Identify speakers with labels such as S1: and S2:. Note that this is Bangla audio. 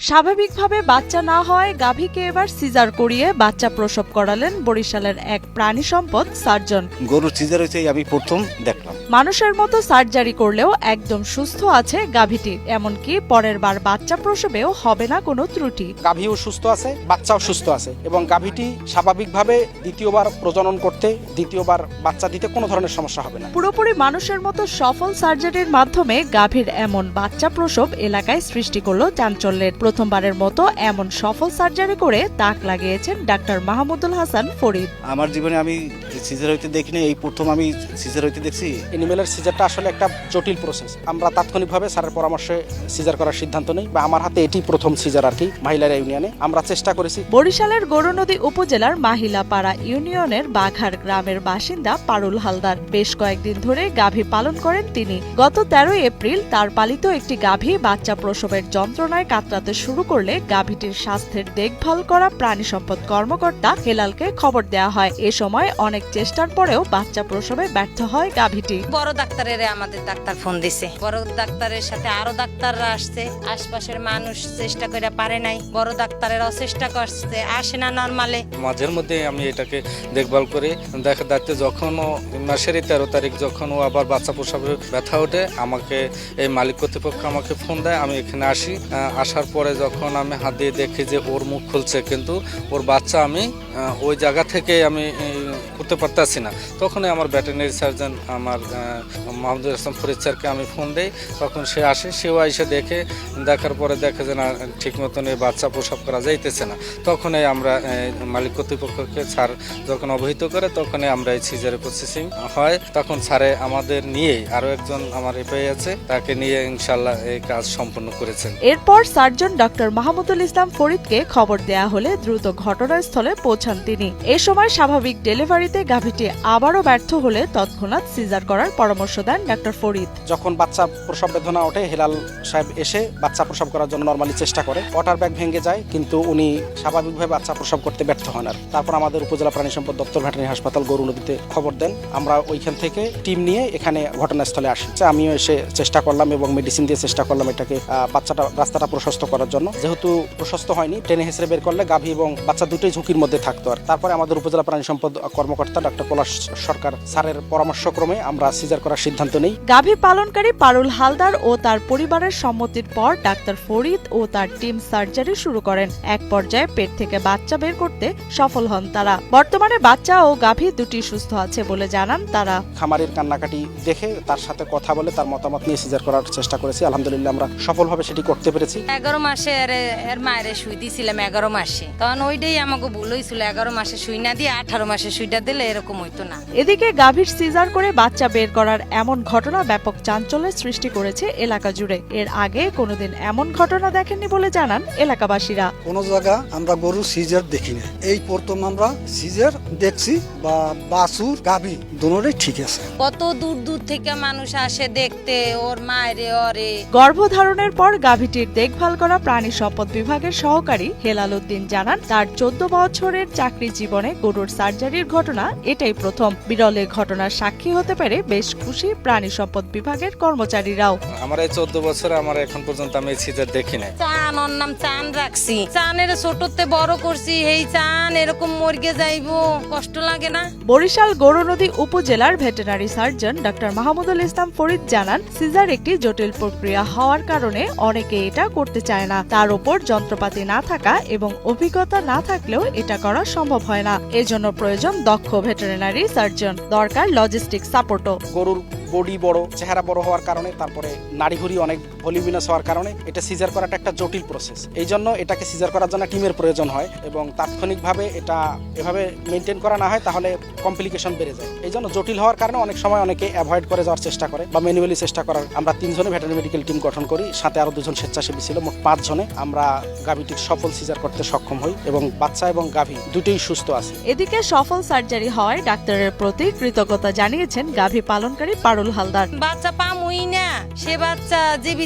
S1: স্বাভাবিকভাবে বাচ্চা না হয় গাভীকে এবার সিজার করিয়ে বাচ্চা প্রসব করালেন বরিশালের এক প্রাণী সম্পদ সার্জন।
S2: গরুর সিজার হয়েছে আমি প্রথম দেখলাম।
S1: মানুষের মতো সার্জারি করলেও একদম সুস্থ আছে গাভীটি এমনকি পরের বার বাচ্চা প্রসবেও হবে না কোনো ত্রুটি।
S3: গাভীও সুস্থ আছে বাচ্চাও সুস্থ আছে এবং গাভীটি স্বাভাবিকভাবে দ্বিতীয়বার প্রজনন করতে দ্বিতীয়বার বাচ্চা দিতে কোনো ধরনের সমস্যা হবে না।
S1: পুরোপুরি মানুষের মতো সফল সার্জারির মাধ্যমে গাভীর এমন বাচ্চা প্রসব এলাকায় সৃষ্টি করল চাঞ্চল্যের প্রথমবারের মতো এমন সফল সার্জারি করে তাক লাগিয়েছেন ডাক্তার মাহমুদুল হাসান ফরিদ।
S2: আমার জীবনে আমি সিজার হইতে দেখিনি এই প্রথম আমি সিজার হইতে দেখছি।
S3: এনিমেলের সিজারটা আসলে একটা জটিল প্রসেস আমরা তাৎক্ষণিকভাবে স্যারের পরামর্শে সিজার করার সিদ্ধান্ত নেই বা আমার হাতে এটি প্রথম সিজার আর কি মহিলারা ইউনিয়নে। আমরা চেষ্টা করেছি।
S1: বরিশালের গৌরনদী উপজেলার মাহিলাপাড়া ইউনিয়নের বাঘার গ্রামের বাসিন্দা পারুল হালদার। বেশ কয়েকদিন ধরে গাভী পালন করেন তিনি। গত তেরোই এপ্রিল তার পালিত একটি গাভী বাচ্চা প্রসবের যন্ত্রণায় কাতরাতে শুরু করলে গাভীটির স্বাস্থ্যের দেখভাল করা প্রাণী সম্পদ কর্মকর্তা হেলালকে খবর দেওয়া হয়। এ সময় অনেক চেষ্টার পরেও বাচ্চা প্রসবে ব্যর্থ হয় গাভীটি।
S4: বড় ডাক্তারের আমাদের ডাক্তার ফোন দিছে। বড় ডাক্তারের সাথে আরও ডাক্তাররা আসছে। আশপাশের মানুষ চেষ্টা করে পারে নাই। বড় ডাক্তারেরাও চেষ্টা করছে আসে না নর্মালে।
S5: মাঝের মধ্যে আমি এটাকে দেখভাল করি। দেখা যাচ্ছে যখন ও মাসেরই তেরো তারিখ যখন ও আবার বাচ্চা প্রসবের ব্যথা ওঠে আমাকে এই মালিক কর্তৃপক্ষ আমাকে ফোন দেয় আমি এখানে আসি। আসার পরে যখন আমি হাত দিয়ে দেখি যে ওর মুখ খুলছে কিন্তু ওর বাচ্চা আমি ওই জায়গা থেকে আমি করতে পারতাছি না। তখনই আমার ভেটেরিনারি সার্জন আমার মাহমুদুল হাসান ফরিদ স্যারকে আমি ফোন দিই। তখন সে আসে, সেও এসে দেখে, দেখার পরে দেখে যে না, ঠিক মতন এই বাচ্চা প্রসব করা যাইতেছে না। তখনই আমরা মালিক কর্তৃপক্ষকে স্যার যখন অবহিত করে, তখনই আমরা এই সিজারে প্রসেসিং হয়। তখন স্যারে আমাদের নিয়ে আরও একজন আমার এপাই আছে, তাকে নিয়ে ইনশাল্লাহ এই কাজ সম্পন্ন করেছেন।
S1: এরপর সার্জন ডক্টর মাহমুদুল ইসলাম ফরিদকে খবর দেয়া হলে দ্রুত ঘটনাস্থলে পৌঁছান তিনি। এ সময় স্বাভাবিক ডেলিভারিতে গাভীটি আবারও ব্যর্থ হলে তৎক্ষণাৎ সিজার করার পরামর্শ দেন ডক্টর ফরিদ।
S3: যখন বাচ্চা প্রসব বেদনা ওঠে, হেলাল সাহেব এসে বাচ্চা প্রসব করার জন্য নর্মালি চেষ্টা করে। ওয়াটার ব্যাগ ভেঙে যায়, কিন্তু উনি স্বাভাবিকভাবে বাচ্চা প্রসব করতে ব্যর্থ হন আর। তারপর আমাদের উপজেলা প্রাণী সম্পদ দপ্তর, ভেটেরিনারি হাসপাতাল, গরু নদীতে খবর দেন। আমরা ওইখান থেকে টিম নিয়ে এখানে ঘটনাস্থলে আসি। আমিও এসে চেষ্টা করলাম এবং মেডিসিন দিয়ে চেষ্টা করলাম এটাকে বাচ্চাটা, রাস্তাটা প্রশস্ত করার জন্য। যেহেতু প্রশস্ত হয়নি টেনে হেসড়ে বের করলে গাভী এবং বাচ্চা দুটোই ঝুঁকির মধ্যে থাকতো আর। তারপরে আমাদের উপজেলা প্রাণী সম্পদ কর্মকর্তা ডক্টর পলাশ সরকার স্যারের পরামর্শক্রমে আমরা সিজার করার সিদ্ধান্ত নেই।
S1: গাভী পালনকারী পারুল হালদার ও তার পরিবারের সম্মতির পর ডাক্তার ফরিদ ও তার টিম সার্জারি শুরু করেন। এক পর্যায়ে পেট থেকে বাচ্চা বের করতে সফল হন তারা। বর্তমানে বাচ্চা ও গাভী দুটি সুস্থ আছে বলে জানান তারা।
S3: খামারের কান্নাকাটি দেখে তার সাথে কথা বলে তার মতামত নিয়ে সিজার করার চেষ্টা করেছি। আলহামদুলিল্লাহ আমরা সফলভাবে সেটি করতে পেরেছি।
S4: এগারো মাসে এর মায়ের শুই দিয়েছিলাম এগারো মাসে। তখন ওইটাই আমাকে ভুল হয়েছিল এগারো মাসে শুই না দিয়ে আঠারো মাসে সুইটা দিলে এরকম হইতো না।
S1: এদিকে গাভীর সিজার করে বাচ্চা বের করার এমন ঘটনা ব্যাপক চাঞ্চল্যের সৃষ্টি করেছে এলাকা জুড়ে। এর আগে কোনোদিন এমন ঘটনা দেখেননি বলে জানান এলাকাবাসীরা।
S6: কোনো জায়গা আমরা গরু সিজার দেখি না। এই প্রথম আমরা সিজার দেখছি বা বাসুর গাভী দুটোই ঠিক আছে।
S4: কত দূর দূর থেকে মানুষ আসে দেখতে ওর মায়েরে ওরে।
S1: গর্ভধারণের পর গাভীটির দেখভাল করা প্রাণী সম্পদ বিভাগের সহকারী হেলাল উদ্দিন জানান তার চোদ্দ বছরের চাকরি জীবনে গরুর সার্জারির ঘটনা এটাই প্রথম। বিরল এ ঘটনার সাক্ষী হতে পেরে বেশ খুশি প্রাণী সম্পদ বিভাগের কর্মচারীরাও।
S5: আমার এই চোদ্দ বছরে আমার এখন পর্যন্ত আমি এই সিজার দেখি নাই।
S4: চান ওর নাম চান রাখছি। চানের ছোটতে বড় করছি এই চান এরকম মর্গে যাইবো কষ্ট লাগে না।
S1: বরিশাল গৌরনদী উপজেলার veterinary surgeon doctor Mahmudul Islam Farid জানান সিজার একটি জটিল প্রক্রিয়া হওয়ার কারণে অনেকে এটা করতে চায় না। তার উপর যন্ত্রপাতি না থাকা এবং অভিজ্ঞতা না থাকলেও এটা করা সম্ভব হয় না। এজন্য প্রয়োজন দক্ষ ভেটেরিনারি সার্জন দরকার লজিস্টিক সাপোর্টও
S3: গরুর বডি বড়, চেহারা বড় হওয়ার কারণে, তারপরে নাড়িঘুড়ি অনেক ভলিউমিনাস হওয়ার কারণে, এটা সিজার করাটা একটা জটিল প্রসেস এই জন্য এটাকে সিজার করার জন্য টিমের প্রয়োজন হয় এবং তাৎক্ষণিকভাবে এটা এভাবে মেনটেন করা না হয়, তাহলে কমপ্লিকেশন বেড়ে যায়। এই জন্য জটিল হওয়ার কারণে অনেক সময় অনেকে অ্যাভয়েড করে যাওয়ার চেষ্টা করে বা ম্যানুয়ালি চেষ্টা করার। আমরা তিনজনে ভেটারি মেডিকেল টিম গঠন করি, সাথে আরও দুজন স্বেচ্ছাসেবী ছিল, মোট পাঁচজনে। আমরা গাভীটির সফল সিজার করতে সক্ষম হই এবং বাচ্চা এবং গাভী দুটোই সুস্থ আছে।
S1: এদিকে সফল সার্জারি হওয়ায় ডাক্তারের প্রতি কৃতজ্ঞতা জানিয়েছেন গাভী পালনকারী পারুল হালদার।
S4: বাচ্চা পামুই না সে বাচ্চা জীবিত